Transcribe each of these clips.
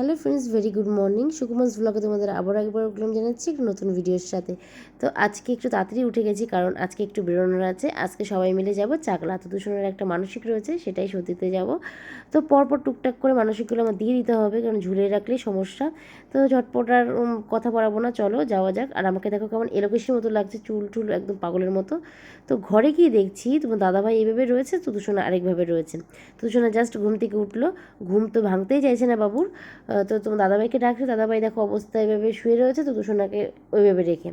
Hello friends, very good morning. সুকুমাস ব্লগে তোমাদের আবার একবার ওগুলাম জানাচ্ছি একটু নতুন ভিডিওর সাথে। তো আজকে একটু তাড়াতাড়ি উঠে গেছি কারণ আজকে একটু বেরোনোর আছে। আজকে সবাই মিলে যাব চাকলা তো দূষণের একটা মানসিক রয়েছে, সেটাই সত্যিতে যাব। তো পরপর টুকটাক করে মানসিকগুলো আমার দিয়ে দিতে হবে কারণ ঝুলে রাখলেই সমস্যা। তো ঝটপট আর কথা বলাবো না, চলো যাওয়া যাক। আর আমাকে দেখো কেমন এলোকেশের মতো লাগছে, চুল টুল একদম পাগলের মতো। তো ঘরে গিয়ে দেখছি তোমার দাদাভাই এভাবে রয়েছে, তো দূষণা আরেকভাবে রয়েছে। দূষণা জাস্ট ঘুম থেকে উঠল। ঘুম তো ভাঙতেই চাইছে না বাবুর। তো তোমার দাদাভাইকে ডাকছে, দাদাভাই দেখো অবস্থা এভাবে শুয়ে রয়েছে, তো দূষণাকে ওইভাবে রেখে।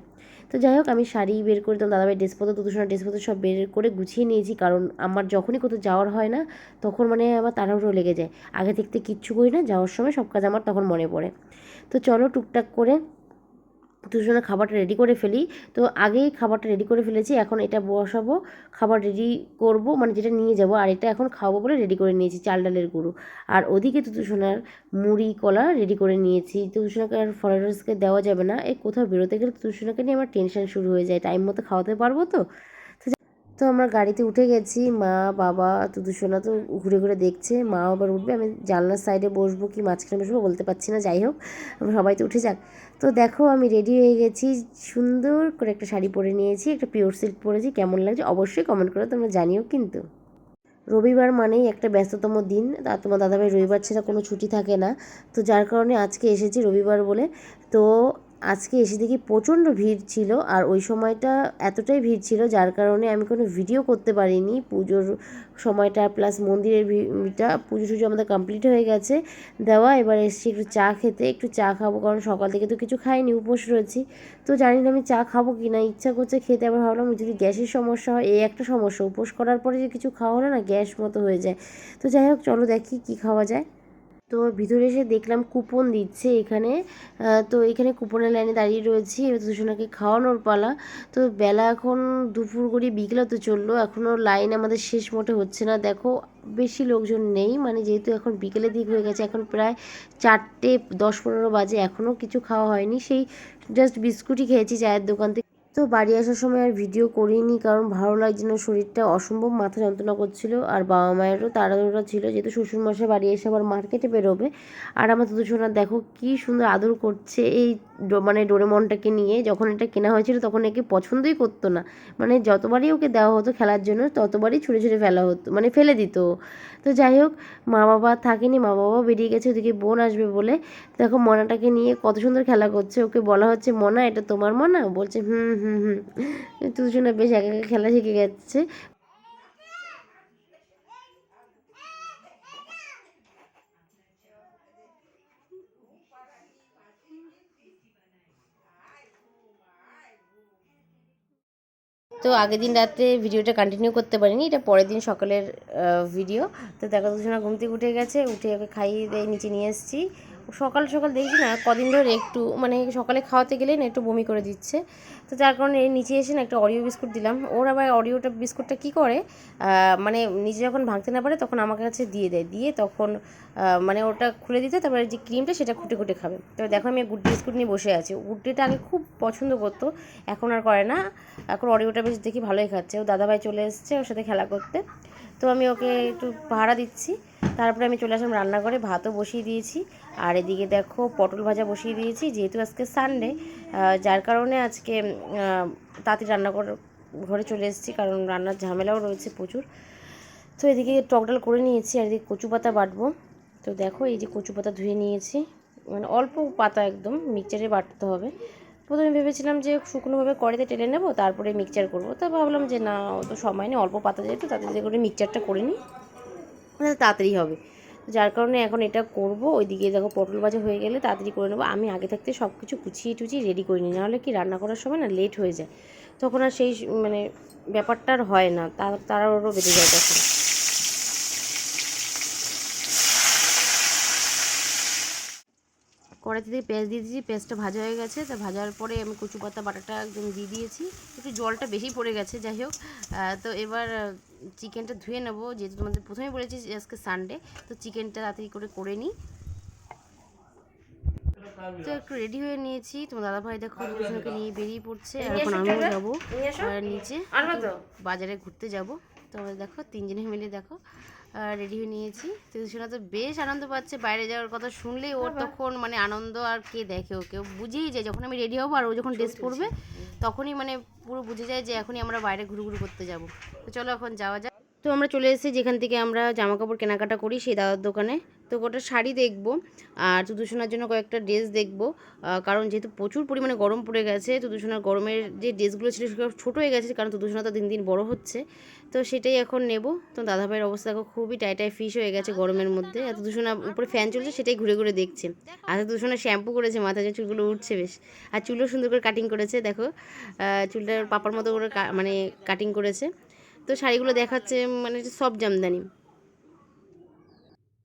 তো যাই হোক, আমি শাড়ি বের করে তোমার দাদাভাই ড্রেসপত্র দূষণা ড্রেসপত্র সব বের করে গুছিয়ে নিয়েছি, কারণ আমার যখনই কোথাও যাওয়ার হয় না, তখন মানে আমার তাড়াহুড়ো লেগে যায়। আগে দেখতে কিচ্ছু করি না, যাওয়ার সময় সব কাজ আমার তখন মনে পড়ে। তো চলো টুকটাক করে দুজনে খাবারটা রেডি করে ফেলি। তো আগেই খাবারটা রেডি করে ফেলেছি, এখন এটা বসাবো, খাবার রেডি করব মানে যেটা নিয়ে যাব, আর এটা এখন খাওয়াবো বলে রেডি করে নিয়েছি, চাল ডালের গুঁড়ো। আর ওদিকে তুতুসোনার মুড়ি, কলা রেডি করে নিয়েছি। তুতুসোনাকে আর ফলোয়ার্সকে দেওয়া যাবে না, এই কোথাও বেরোতে গেলে তুতুসোনাকে নিয়ে আমার টেনশন শুরু হয়ে যায় টাইম মতো খাওয়াতে পারব তো? তো আমরা গাড়িতে উঠে গেছি, মা, বাবা তুতুসোনা তো ঘুরে ঘুরে দেখছে মা আবার উঠবে, আমি জানলার সাইডে বসবো কি, মাঝখানে বসবো বলতে পারছি না, যাই হোক, সবাই তো উঠে যাক। তো দেখো আমি রেডি হয়ে গেছি। সুন্দর করে একটা শাড়ি পরে নিয়েছি, একটা পিওর সিল্ক পরেছি। কেমন লাগছে অবশ্যই কমেন্ট করে তোমরা জানিও কিন্তু। রবিবার মানেই একটা ব্যস্ততম দিন। আর তোমার দাদাভাই রবিবার ছাড়া কোনো ছুটি থাকে না। তো যার কারণে আজকে এসেছি রবিবার বলে। তো আজকে এসে দেখি প্রচণ্ড ভিড় ছিল আর ওই সময়টা এতটাই ভিড় ছিল যার কারণে আমি কোনো ভিডিও করতে পারিনি। পুজোর সময়টা প্লাস মন্দিরের ভিড়টা, পুজো টুজো আমাদের কমপ্লিট হয়ে গেছে। দেওয়া, এবার এসেছি একটু চা খেতে। একটু চা খাব কারণ সকাল থেকে তো কিছু খাইনি, উপোস রয়েছি। তো জানি না আমি চা খাব কি না ইচ্ছা করছে খেতে। আবার ভাবলাম যদি গ্যাসের সমস্যা হয়, এই একটা সমস্যা, উপোস করার পরে যে কিছু খাওয়া হলে না, গ্যাস মতো হয়ে যায়। তো যাই হোক, চলো দেখি কি খাওয়া যায়। তো ভিতরে এসে দেখলাম কুপন দিচ্ছে এখানে। তো এখানে কুপনের লাইনে দাঁড়িয়ে রয়েছি। এবার দুজনাকে খাওয়ানোর পালা। তো বেলা এখন দুপুর করে বিকেলে তো চলল। এখনও লাইন আমাদের শেষ মোটে হচ্ছে না। দেখো, বেশি লোকজন নেই। মানে যেহেতু এখন বিকেলের দিক হয়ে গেছে, এখন প্রায় চারটে দশ পনেরো বাজে। এখনও কিছু খাওয়া হয়নি। সেই জাস্ট বিস্কুটই খেয়েছি চায়ের দোকান থেকে। তো বাড়ি আসার সময় আর ভিডিও করিনি, কারণ ভালো লাগছে না। শরীরটা অসম্ভব, মাথা যন্ত্রণা করছিল। আর বাবা মায়েরও তাড়াহুড়া ছিল, যেহেতু শ্বশুরমশাই বাড়ি এসে আবার মার্কেটে বেরোবে। আর আমার দুজনা দেখো কি সুন্দর আদর করছে। এই মানে ডোরেমনটাকে নিয়ে যখন এটা কেনা হয়েছিল তখন একে পছন্দই করতো না। মানে যতবারই ওকে দেওয়া হতো খেলার জন্য, ততবারই ছুঁড়ে ছুঁড়ে ফেলা হতো মানে ফেলে দিত তো যাই হোক মা বাবা থাকেনি মা বাবাও বেরিয়ে গেছে, ওদিকে বোন আসবে বলে। দেখো মনাটাকে নিয়ে কত সুন্দর খেলা করছে, ওকে বলা হচ্ছে, মনা, এটা তোমার মনা? বলছে, হুম হুম হুম। দুজনে বেশ একা একা খেলা শিখে গেছে। তো আগের দিন রাতে ভিডিওটা কন্টিনিউ করতে পারিনি, এটা পরের দিন সকালের ভিডিও তো দেখা, দুজনা ঘুম থেকে উঠে গেছে, উঠে ওকে খাইয়ে দিয়ে নিচে নিয়ে এসেছি। সকাল সকাল দেখছি না, কদিন ধরে একটু মানে সকালে খাওয়াতে গেলে না একটু বমি করে দিচ্ছে। তো যার কারণে নিচে এসে না একটা অরিও বিস্কুট দিলাম। ওর আবার অরিওটা বিস্কুটটা কী করে? মানে নিজে যখন ভাঙতে না পারে তখন আমার কাছে দিয়ে দেয়। দিয়ে তখন মানে ওটা খুলে দিতে, তারপরে যে ক্রিমটা সেটা খুঁটে খুঁটে খাবে। তো দেখো, আমি গুড বিস্কুট নিয়ে বসে আছি। গুড্ডিটা আগে খুব পছন্দ করতো, এখন আর করে না। এখন অরিওটা বেশ দেখি ভালোই খাচ্ছে। ও দাদাভাই চলে এসছে ওর সাথে খেলা করতে। তো আমি ওকে একটু ভাড়া দিচ্ছি। তারপরে আমি চলে আসলাম রান্নাঘরে, ভাতও বসিয়ে দিয়েছি। আর এদিকে দেখো পটল ভাজা বসিয়ে দিয়েছি, যেহেতু আজকে সানডে যার কারণে আজকে তাড়াতাড়ি রান্না ঘরে চলে এসেছি, কারণ রান্নার ঝামেলাও রয়েছে প্রচুর। তো এদিকে টকডাল করে নিয়েছি, আর এদিকে কচু পাতা বাটবো। তো দেখো এই যে কচু পাতা ধুয়ে নিয়েছি। মানে অল্প পাতা একদম, মিক্সচারে বাটতে হবে। প্রথমে ভেবেছিলাম যে শুকনোভাবে কড়াইতে টেলে নেব, তারপরে মিক্সচার করব। তা ভাবলাম যে না, অত সময় নেই, অল্প পাতা যেহেতু, তাতে করে মিক্সচারটা করে নিই তাড়াতাড়ি হবে। যার কারণে এখন এটা করব, ওইদিকে দেখো পটল ভাজা হয়ে গেলে তাড়াতাড়ি করে নেব। আমি আগে থাকতে সব কিছু কুচিয়ে টুচিয়ে রেডি করে নিই, নাহলে কি রান্না করার সময় না লেট হয়ে যায়। তখন আর সেই মানে ব্যাপারটা আর হয় না তার তাড়াহুড়ো বেঁধে যায় তখন। কড়াইতে দিয়ে পেঁয়াজ দিয়ে দিয়েছি পেঁয়াজটা ভাজা হয়ে গেছে। তা ভাজার পরে আমি কচু পাতা বাটাটা একদম দিয়ে দিয়েছি। একটু জলটা বেশি পড়ে গেছে যাই হোক। তো এবার চিকেনটা ধুয়ে নেব যেহেতু তোমাদের প্রথমে বলেছি আজকে সানডে তো চিকেনটা তাড়াতাড়ি করে করে নিই। তো একটু রেডি হয়ে নিয়েছি। তোমার দাদা ভাই দেখো দুজনকে নিয়ে বেরিয়ে পড়ছে। এখন আমিও যাব। নিচে বাজারে ঘুরতে যাব। তো দেখো তিনজনে মিলে দেখো রেডি হয়ে নিয়েছি। তুলসীনা তো বেশ আনন্দ পাচ্ছে বাইরে যাওয়ার কথা শুনলেই ওর তখন মানে আনন্দ আর কে দেখে ও কেউ বুঝেই যায় যখন আমি রেডি হব আর ও যখন ড্রেস পরবে তখনই মানে পুরো বুঝে যায় যে এখনই আমরা বাইরে ঘুরু ঘুরু করতে যাব। তো চলো এখন যাওয়া যাক। তো আমরা চলে এসেছি যেখান থেকে আমরা জামা কাপড় কেনাকাটা করি, সেই দাদার দোকানে। তো গোটা শাড়ি দেখব আর তুদুসোনার জন্য কয়েকটা ড্রেস দেখব। কারণ যেহেতু প্রচুর পরিমাণে গরম পড়ে গেছে তুদুসোনার গরমের যে ড্রেসগুলো ছিল সেগুলো ছোটো হয়ে গেছে, কারণ তুদুসোনা তো দিন দিন বড় হচ্ছে। তো সেটাই এখন নেব। তো দাদা ভাইয়ের অবস্থা খুবই টাইটাই ফিস হয়ে গেছে গরমের মধ্যে। আর তুদুসোনা উপরে ফ্যান চলছে, সেটাই ঘুরে ঘুরে দেখছে। আর তুদুসোনা শ্যাম্পু করেছে মাথায়, যে চুলগুলো উঠছে বেশ। আর চুলও সুন্দর করে কাটিং করেছে, দেখো। চুলটা পাপার মতো করে মানে কাটিং করেছে। তো শাড়িগুলো দেখাচ্ছে মানে সব জামদানি।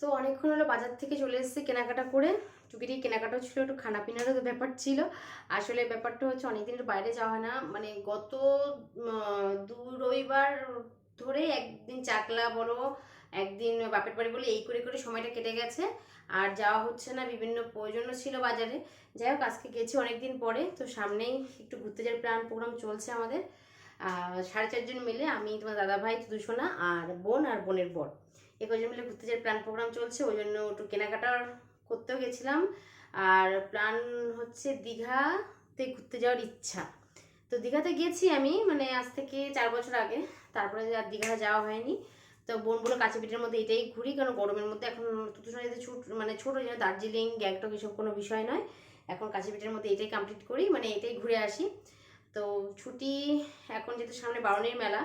তো অনেকক্ষণ হলো বাজার থেকে চলে এসেছে কেনাকাটা করে। টুকিটি কেনাকাটাও ছিল, একটু খানা পিনারও তো ব্যাপার ছিল। আসলে ব্যাপারটা হচ্ছে অনেকদিন একটু বাইরে যাওয়া হয় না। মানে গত দু রবিবার ধরে একদিন চাকলা বলো, একদিন বাপের বাড়ি বলে এই করে করে সময়টা কেটে গেছে। আর যাওয়া হচ্ছে না, বিভিন্ন প্রয়োজনও ছিল বাজারে। যাই হোক, আজকে গেছি অনেকদিন পরে, তো সামনেই একটু ঘুরতে যাওয়ার প্ল্যান, প্রোগ্রাম চলছে আমাদের। সাড়ে চারজন মিলে আমি, তোমার দাদা ভাই, দুশোনা আর বোন আর বোনের বর। এ কজন মিলে ঘুরতে যাওয়ার প্ল্যান প্রোগ্রাম চলছে, ওই জন্য একটু কেনাকাটা করতেও গেছিলাম। আর প্ল্যান হচ্ছে দীঘাতে ঘুরতে যাওয়ার ইচ্ছা। তো দীঘাতে গেছি আমি মানে আজ থেকে চার বছর আগে। তারপরে আর দীঘা যাওয়া হয়নি। তো বোনগুলো কাছে পিঠের মধ্যে এটাই ঘুরি, কারণ গরমের মধ্যে এখন তুতুসরা যদি ছুট মানে ছোটো যেন দার্জিলিং, গ্যাংটক এসব কোনো বিষয় নয়। এখন কাছে পিঠের মধ্যে এটাই কমপ্লিট করি মানে এটাই ঘুরে আসি। তো ছুটি এখন যেহেতু সামনে বারণের মেলা,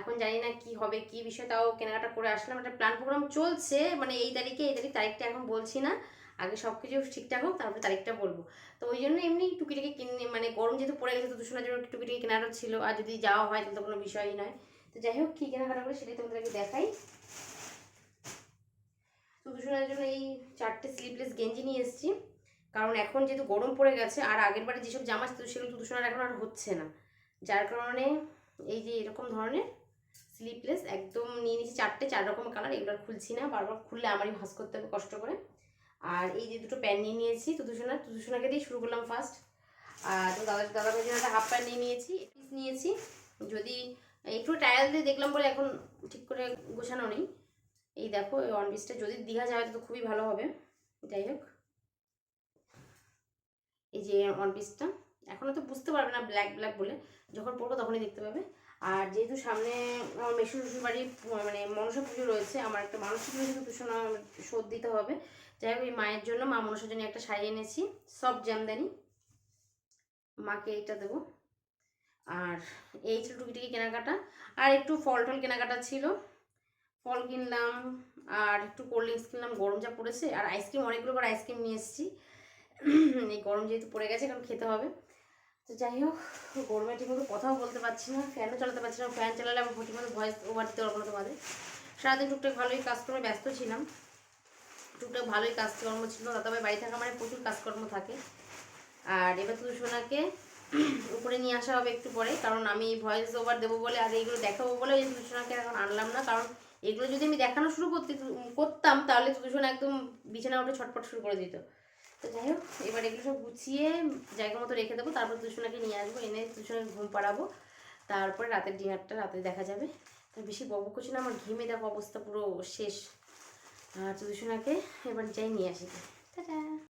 এখন জানি না কি হবে, কি বিষয়, তাও কেনাকাটা করে আসলাম। একটা প্ল্যান প্রোগ্রাম চলছে মানে এই তারিখে, এই তারিখ তারিখটা এখন বলছি না। আগে সব কিছু ঠিকঠাক হোক, তারপরে তারিখটা বলব। তো ওই জন্য এমনি টুকিটাকি কিনে মানে গরম যেহেতু পড়ে গেছে, তো দুশোনার জন্য টুকিটাকি কেনাটা ছিল। আর যদি যাওয়া হয়, তাহলে তো কোনো বিষয়ই নয়। তো যাই হোক, কী কেনাকাটা করে সেটাই তোমাদেরকে দেখাই। তো দুশোনার জন্য এই চারটে স্লিভলেস গেঞ্জি নিয়ে এসেছি। কারণ এখন যেহেতু গরম পড়ে গেছে, আর আগের বারে যেসব জামা ছিল সেগুলো দুশোনার এখন আর হচ্ছে না। যার কারণে এই যে এরকম ধরনের স্লিপলেস একদম নিয়ে নিয়েছি চারটে, চার রকম কালার এগুলো খুলছি না। বারবার খুললে আমারই ভাস করতে হবে কষ্ট করে। আর এই যে দুটো প্যান্ট নিয়ে নিয়েছি তুতুসোনা তুতুসোনাকে দিয়ে শুরু করলাম ফার্স্ট আর তো দাদা দাদা ভাইয়ের একটা হাফ প্যান্ট নিয়ে নিয়েছি পিস নিয়েছি। যদি একটু টায়াল দিয়ে দেখলাম বলে এখন ঠিক করে গোছানো নেই। এই দেখো, এই ওয়ান পিসটা যদি দীঘা যায় তো খুবই ভালো হবে। যাই হোক। এই যে ওয়ান পিসটা এখনও তো বুঝতে পারবে না ব্ল্যাক ব্ল্যাক বলে, যখন পড়ব তখনই দেখতে পাবে। আর যেহেতু সামনে আমার মেশুর শ্বশুর বাড়ি মানে মনসা পুজো রয়েছে, আমার একটা মানসিক তো শোনা শোধ দিতে হবে। যাই হোক, এই মায়ের জন্য মা মনসার জন্য একটা শাড়ি এনেছি, সব জামদানি। মাকে এইটা দেবো। আর এই ছিল টুকিটাকি কেনাকাটা। আর একটু ফল টল কেনাকাটা ছিল। ফল কিনলাম, আর একটু কোল্ড ড্রিঙ্কস কিনলাম, গরম যা পড়েছে, আর আইসক্রিম অনেকগুলো করে আইসক্রিম নিয়ে এসেছি। এই গরম যেহেতু পড়ে গেছে, এখন খেতে হবে। তো যাই হোক, গরমে ঠিকমতো কথাও বলতে পারছি না ফ্যানও চালাতে পারছি না ফ্যান চালালে আমার ঠিকমতো ভয়েস ওভার দিতে পারব না তোমাদের। সারাদিন টুকটাক ভালোই কাজকর্মে ব্যস্ত ছিলাম। টুকটাক ভালোই কাজকর্ম ছিল, দাদাভাই বাড়ি থাকা মানে প্রচুর কাজকর্ম থাকে। আর এবার তুই সোনাকে উপরে নিয়ে আসা হবে একটু পরে, কারণ আমি ভয়েস ওভার দেবো বলে আর এইগুলো দেখাবো বলে এই তুষণাকে এখন আনলাম না, কারণ এগুলো যদি আমি দেখানো শুরু করতে, করতাম তাহলে তুষণ একদম বিছানা উঠে ছটপট শুরু করে দিত। তো যাই হোক, এবার এগুলো সব গুছিয়ে জায়গা মতো রেখে দেবো। তারপর তুষণাকে নিয়ে আসব, এনে তুষণের ঘুম পাড়াবো। তারপরে রাতের ডিনারটা রাতে দেখা যাবে। তো বেশি বকবক করছি না, আমার ঘেমে দেখো অবস্থা পুরো শেষ। আর তুষণাকে এবার যাই নিয়ে আসি। টাটা!